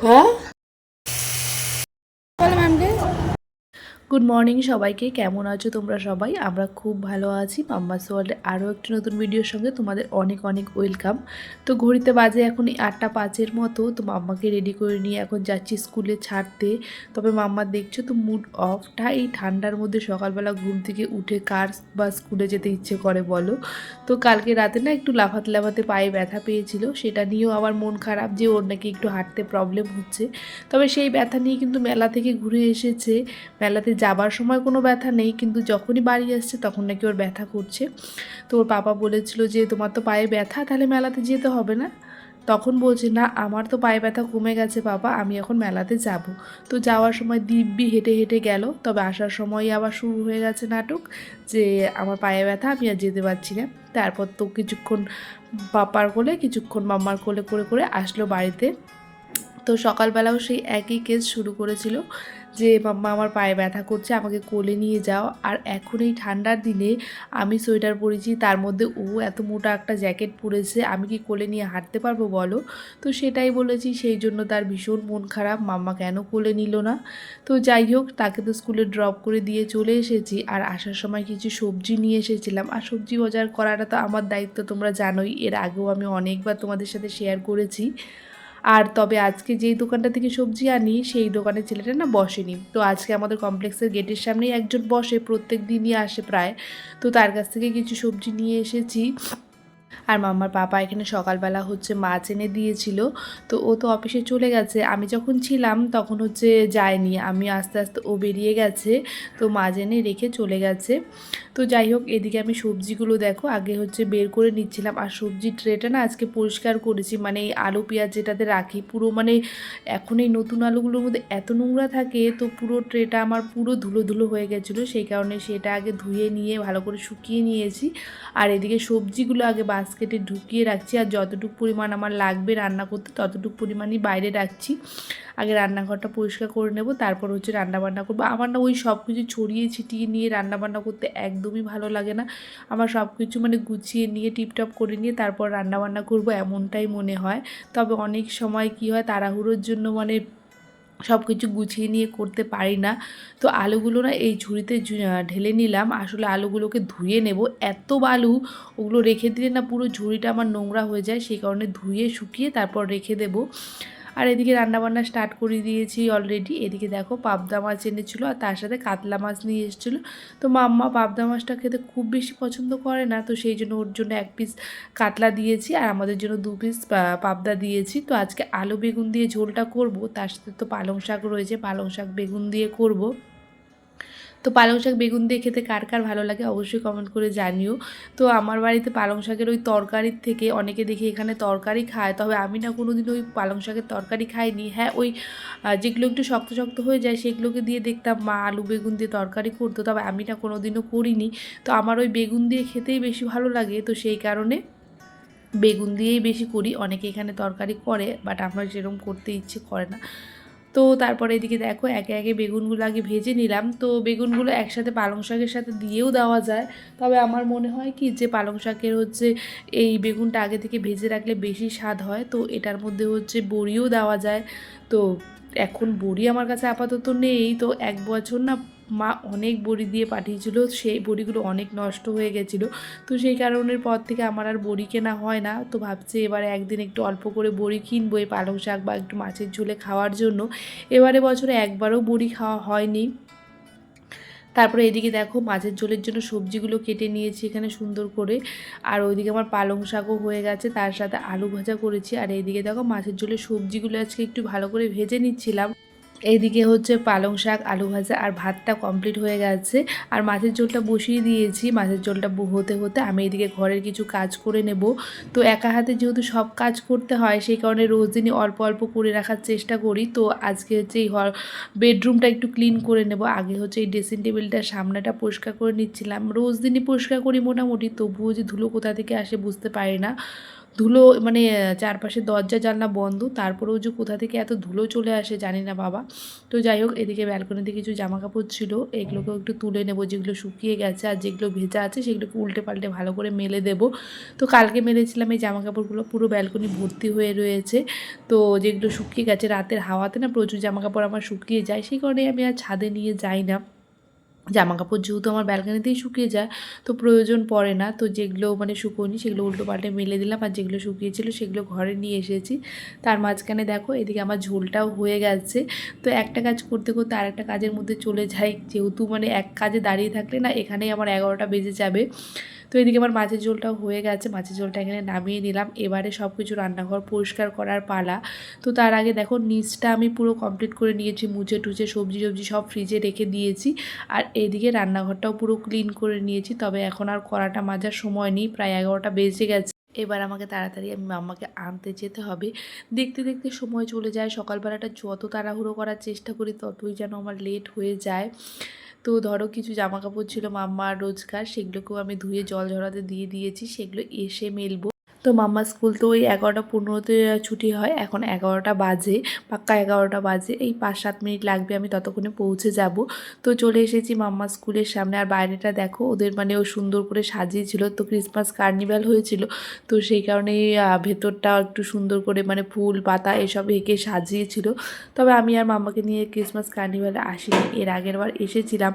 হ্যাঁ বলো ম্যামকে গুড মর্নিং সবাইকে, কেমন আছো তোমরা সবাই? আমরা খুব ভালো আছি। মাম্মাস ওয়ার্ল্ডে আরও একটি নতুন ভিডিওর সঙ্গে তোমাদের অনেক অনেক ওয়েলকাম। তো ঘড়িতে বাজে এখন এই আটটা পাঁচের মতো, তো মাম্মাকে রেডি করে নিয়ে এখন যাচ্ছি স্কুলে ছাড়তে। তবে মাম্মা দেখছ তো মুড অফটা এই ঠান্ডার মধ্যে সকালবেলা ঘুম থেকে উঠে কার বা স্কুলে যেতে ইচ্ছে করে বলো? তো কালকে রাতে না একটু লাফাতে লাফাতে পায়ে ব্যথা পেয়েছিল, সেটা নিয়েও আবার মন খারাপ যে ওর নাকি একটু হাঁটতে প্রবলেম হচ্ছে। তবে সেই ব্যথা নিয়ে কিন্তু মেলা থেকে ঘুরে এসেছে। মেলাতে যাবার সময় কোনো ব্যথা নেই, কিন্তু যখনই বাড়ি আসছে তখন নাকি ওর ব্যথা করছে। তো ওর পাপা বলেছিল যে, তোমার তো পায়ে ব্যথা, তাহলে মেলাতে যেতে হবে না? তখন বলছে, না, আমার তো পায়ে ব্যথা কমে গেছে বাবা আমি এখন মেলাতে যাব। তো যাওয়ার সময় দিব্যি হেঁটে হেঁটে গেল। তবে আসার সময় আবার শুরু হয়ে গেছে নাটক, যে, আমার পায়ে ব্যথা, আমি আর যেতে পারছি না। তারপর তো কিছুক্ষণ পাপার কোলে, কিছুক্ষণ মাম্মার কোলে করে করে আসলো বাড়িতে। তো সকালবেলাও সেই একই কেস শুরু করেছিল যে, মাম্মা, আমার পায়ে ব্যথা করছে, আমাকে কোলে নিয়ে যাও। আর এখন এই ঠান্ডার দিনে আমি সোয়েটার পরেছি, তার মধ্যে ও এত মোটা একটা জ্যাকেট পরেছে, আমি কি কোলে নিয়ে হাঁটতে পারব বলো? তো সেটাই বলেছি, সেই জন্য তার ভীষণ মন খারাপ, মাম্মা, কেন কোলে নিল না? তো যাই হোক, তাকে তো স্কুলে ড্রপ করে দিয়ে চলে এসেছি, আর আসার সময় কিছু সবজি নিয়ে এসেছিলাম। আর সবজি বাজার করাটা তো আমার দায়িত্ব, তোমরা জানোই, এর আগেও আমি অনেকবার তোমাদের সাথে শেয়ার করেছি। আর তবে আজকে যেই দোকানটা থেকে সবজি আনি, সেই দোকানে ছেলেটা না বসেনি। তো আজকে আমাদের কমপ্লেক্সের গেটের সামনেই একজন বসে, প্রত্যেক দিনই আসে প্রায়। তো তার কাছ থেকে কিছু সবজি নিয়ে এসেছি। আর মাম্মার পাপা এখানে সকালবেলা হচ্ছে মাছ এনে দিয়েছিল। তো ও তো অফিসে চলে গেছে। আমি যখন ছিলাম তখন হচ্ছে যায়নি। আমি আস্তে আস্তে ও বেরিয়ে গেছে। তো মাছ এনে রেখে চলে গেছে। তো যাই হোক, এদিকে আমি সবজিগুলো দেখো, আগে হচ্ছে বের করে নিচ্ছিলাম। আর সবজির ট্রেটা না আজকে পরিষ্কার করেছি। মানে এই আলু, পেঁয়াজ যেটাতে রাখি, পুরো মানে এখন এই নতুন আলুগুলোর মধ্যে এত নোংরা থাকে, তো পুরো ট্রেটা আমার পুরো ধুলো ধুলো হয়ে গেছিল। সেই কারণে সেটা আগে ধুয়ে নিয়ে ভালো করে শুকিয়ে নিয়েছি। আর এদিকে সবজিগুলো আগে বাস্কেটে ঢুকিয়ে রাখছি আর যতটুকু পরিমাণ আমার লাগবে রান্না করতে ততটুকু পরিমাণই বাইরে রাখছি। আগে রান্নাঘরটা পরিষ্কার করে নেব, তারপর হচ্ছে রান্নাবান্না করব। আমার না ওই সব কিছু ছড়িয়ে ছিটিয়ে নিয়ে রান্নাবান্না করতে একদমই ভালো লাগে না। আমার সব কিছু মানে গুছিয়ে নিয়ে, টিপটপ করে নিয়ে তারপর রান্না বান্না করব এমনটাই মনে হয়। তবে অনেক সময় কি হয়, তাড়াহুড়োর জন্য মানে সব কিছু গুছিয়ে নিয়ে করতে পারি না। তো আলুগুলো না এই ঝুড়িতে ঢেলে নিলাম। আসলে আলুগুলোকে ধুয়ে নেব। এত বালু, ওগুলো রেখে দিলে না পুরো ঝুড়িটা আমার নোংরা হয়ে যায়। সেই কারণে ধুয়ে শুকিয়ে তারপর রেখে দেব। আর এদিকে রান্নাবান্না স্টার্ট করে দিয়েছি অলরেডি এদিকে দেখো পাবদা মাছ এনেছিলো আর তার সাথে কাতলা মাছ নিয়ে এসেছিল। তো মাম্মা পাবদা মাছটা খেতে খুব বেশি পছন্দ করে না, তো সেই জন্য ওর জন্য এক পিস কাতলা দিয়েছি আর আমাদের জন্য দু পিস পাবদা দিয়েছি। তো আজকে আলু বেগুন দিয়ে ঝোলটা করব, তার সাথে তো পালং শাক রয়েছে, পালং শাক বেগুন দিয়ে করব। তো পালং শাক বেগুন দিয়ে খেতে কার কার ভালো লাগে অবশ্যই কমেন্ট করে জানিও। তো আমার বাড়িতে পালং শাকের ওই তরকারির থেকে অনেকে দেখি এখানে তরকারি খায়, তবে আমি না কোনো দিন ওই পালং শাকের তরকারি খাইনি। হ্যাঁ ওই যেগুলো একটু শক্ত শক্ত হয়ে যায় সেগুলোকে দিয়ে দেখতাম মা আলু বেগুন দিয়ে তরকারি করতো, তবে আমি না কোনো দিনও করিনি। তো আমার ওই বেগুন দিয়ে খেতেই বেশি ভালো লাগে, তো সেই কারণে বেগুন দিয়েই বেশি করি। অনেকে এখানে তরকারি করে বাট আমার সেরকম করতে ইচ্ছে করে না। তো তারপরে এদিকে দেখো একে একে বেগুনগুলো আগে ভেজে নিলাম। তো বেগুনগুলো একসাথে পালং শাকের সাথে দিয়েও দেওয়া যায়। তবে আমার মনে হয় কি যে পালং শাকের হচ্ছে এই বেগুনটা আগে থেকে ভেজে রাখলে বেশি স্বাদ হয়। তো এটার মধ্যে হচ্ছে বড়িও দেওয়া যায়। তো এখন বড়ি আমার কাছে আপাতত নেই। তো এক বছর না মা অনেক বড়ি দিয়ে পাঠিয়েছিল, সেই বড়িগুলো অনেক নষ্ট হয়ে গেছিল। তো সেই কারণের পর থেকে আমার আর বড়ি কেনা হয় না। তো ভাবছি এবারে একদিন একটু অল্প করে বড়ি কিনবো এই পালং শাক বা একটু মাছের ঝোলে খাওয়ার জন্য। এবারে বছরে একবারও বড়ি খাওয়া হয়নি। তারপরে এদিকে দেখো মাছের ঝোলের জন্য সবজিগুলো কেটে নিয়েছি এখানে সুন্দর করে। আর ওইদিকে আমার পালং শাকও হয়ে গেছে, তার সাথে আলু ভাজা করেছি। আর এইদিকে দেখো মাছের ঝোলের সবজিগুলো আজকে একটু ভালো করে ভেজে নিচ্ছিলাম। এইদিকে হচ্ছে পালং শাক, আলু ভাজা আর ভাতটা কমপ্লিট হয়ে গেছে। আর মাছের ঝোলটা বসিয়ে দিয়েছি। মাছের ঝোলটা হতে হতে আমি এদিকে ঘরের কিছু কাজ করে নেব। তো একা হাতে যেহেতু সব কাজ করতে হয়, সেই কারণে রোজ দিনই অল্প অল্প করে রাখার চেষ্টা করি। তো আজকে হচ্ছে এই বেডরুমটা একটু ক্লিন করে নেব। আগে হচ্ছে এই ড্রেসিং টেবিলটার সামনেটা পরিষ্কার করে নিচ্ছিলাম। রোজ দিনই পরিষ্কার করি মোটামুটি, তবুও যে ধুলো কোথা থেকে আসে বুঝতে পারি না। ধুলো মানে চারপাশে দরজা, জানলা বন্ধ, তারপরেও যে কোথা থেকে এত ধুলো চলে আসে জানি না বাবা। তো যাই হোক, এদিকে ব্যালকনিতে কিছু জামা কাপড় ছিল, এগুলোকেও একটু তুলে নেব, যেগুলো শুকিয়ে গেছে আর যেগুলো ভেজা আছে সেগুলোকে উল্টে পাল্টে ভালো করে মেলে দেবো। তো কালকে মেলেছিলাম এই জামা কাপড়গুলো পুরো ব্যালকনি ভর্তি হয়ে রয়েছে। তো যেগুলো শুকিয়ে গেছে রাতের হাওয়াতে না প্রচুর জামা কাপড় আমার শুকিয়ে যায়, সেই কারণে আমি আর ছাদে নিয়ে যাই না। জামা কাপড় যেহেতু আমার ব্যালকানিতেই শুকিয়ে যায়, তো প্রয়োজন পড়ে না। তো যেগুলো মানে শুকোয়নি সেগুলো উল্টো পাল্টে মেলে দিলাম আর যেগুলো শুকিয়েছিল সেগুলো ঘরে নিয়ে এসেছি। তার মাঝখানে দেখো এদিকে আমার ঝোলটাও হয়ে গেছে। তো একটা কাজ করতে করতে আর একটা কাজের মধ্যে চলে যাই। যেহেতু মানে এক কাজে দাঁড়িয়ে থাকলে না এখানেই আমার এগারোটা বেজে যাবে। তো এদিকে আমার মাছের ঝোলটাও হয়ে গেছে, মাছের ঝোলটা এখানে নামিয়ে নিলাম। এবারে সব কিছু রান্নাঘর পরিষ্কার করার পালা। তো তার আগে দেখো নিচটা আমি পুরো কমপ্লিট করে নিয়েছি, মুছে টুচে সবজি সবজি সব ফ্রিজে রেখে দিয়েছি। আর এদিকে রান্নাঘরটাও পুরো ক্লিন করে নিয়েছি, তবে এখন আর কড়াটা মাজার সময় নেই, প্রায় এগারোটা বেজে গেছে। এবার আমাকে তাড়াতাড়ি আমি মাম্মাকে আনতে যেতে হবে। দেখতে দেখতে সময় চলে যায়, সকালবেলাটা যত তাড়াহুড়ো করার চেষ্টা করি ততই যেন আমার লেট হয়ে যায়। তো ধরো কিছু জামা কাপড় ছিল মাম্মার রোজকার সেগুলোকেও আমি ধুয়ে জল ঝরাতে দিয়ে দিয়েছি, সেগুলো এসে মেলবো। তো মাম্মা স্কুল তো ওই এগারোটা পনেরোতে ছুটি হয়। এখন এগারোটা বাজে, পাক্কা এগারোটা বাজে। এই পাঁচ সাত মিনিট লাগবে, আমি ততক্ষণে পৌঁছে যাব। তো চলে এসেছি মাম্মা স্কুলের সামনে। আর বাইরেটা দেখো, ওদের মানে ও সুন্দর করে সাজিয়েছিল। তো ক্রিসমাস কার্নিভাল হয়েছিল। তো সেই কারণে ভেতরটা একটু সুন্দর করে মানে ফুল, পাতা এসব এঁকে সাজিয়েছিল। তবে আমি আর মাম্মাকে নিয়ে ক্রিসমাস কার্নিভালে আসিনি। এর আগের বার এসেছিলাম।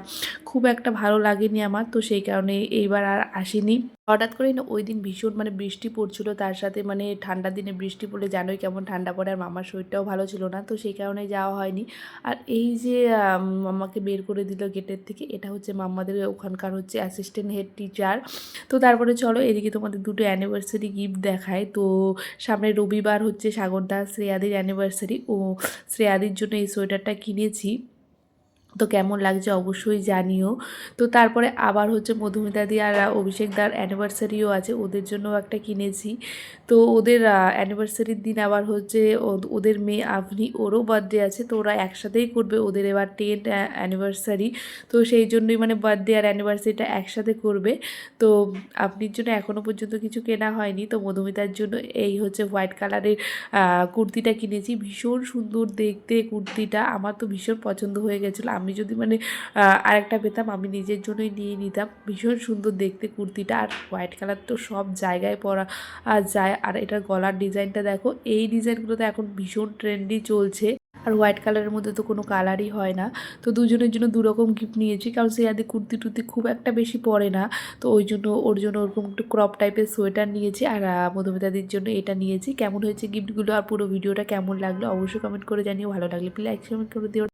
খুব একটা ভালো লাগেনি আমার। তো সেই কারণে এইবার আর আসিনি। হঠাৎ করেই না ওই দিন ভীষণ মানে বৃষ্টি পড়ছিল তার সাথে মানে ঠান্ডার দিনে বৃষ্টি পড়লে জানোই কেমন ঠান্ডা পড়ে আর মামার শরীরটাও ভালো ছিল না। তো সেই কারণে যাওয়া হয়নি। আর এই যে আম, মাম্মাকে বের করে দিল গেটের থেকে এটা হচ্ছে মাম্মাদের ওখানকার হচ্ছে অ্যাসিস্ট্যান্ট হেড টিচার তো তারপরে চলো এদিকে তোমাদের দুটো অ্যানিভার্সারি গিফট দেখায়। তো সামনে রবিবার হচ্ছে সাগরদা শ্রেয়াদির অ্যানিভার্সারি ও শ্রেয়াদির জন্য এই সোয়েটারটা কিনেছি। তো কেমন লাগছে অবশ্যই জানিও। তো তারপরে আবার হচ্ছে মধুমিতা দি আর অভিষেক দার অ্যানিভার্সারিও আছে, ওদের জন্য একটা কিনেছি। তো ওদের অ্যানিভার্সারির দিন আবার হচ্ছে ওদের মেয়ে আভনি ওরও বার্থডে আছে, তো ওরা একসাথেই করবে ওদের এবার টেন অ্যানিভার্সারি তো সেই জন্যই মানে বার্থডে আর অ্যানিভার্সারিটা একসাথে করবে। তো আপনির জন্য এখনও পর্যন্ত কিছু কেনা হয়নি, তো মধুমিতার জন্য এই হচ্ছে হোয়াইট কালারের কুর্তিটা কিনেছি। ভীষণ সুন্দর দেখতে কুর্তিটা, আমার তো ভীষণ পছন্দ হয়ে গেছিল। আমি যদি মানে আরেকটা পেতাম, আমি নিজের জন্যই নিয়ে নিতাম। ভীষণ সুন্দর দেখতে কুর্তিটা। আর হোয়াইট কালার তো সব জায়গায় পরা যায়। আর এটার গলার ডিজাইনটা দেখো, এই ডিজাইনগুলো তো এখন ভীষণ ট্রেন্ডি চলছে। আর হোয়াইট কালারের মধ্যে তো কোনো কালারই হয় না। তো দুজনের জন্য দু রকম গিফট নিয়েছি, কারণ সে আদি কুর্তি টুর্তি খুব একটা বেশি পরে না। তো ওই জন্য ওর জন্য ওরকম একটু ক্রপ টাইপের সোয়েটার নিয়েছি। আর মধুমিতাদির জন্য এটা নিয়েছি। কেমন হয়েছে গিফটগুলো আর পুরো ভিডিওটা কেমন লাগল অবশ্যই কমেন্ট করে জানিও। ভালো লাগলে প্লিজ লাইক কমেন্ট করে দিও।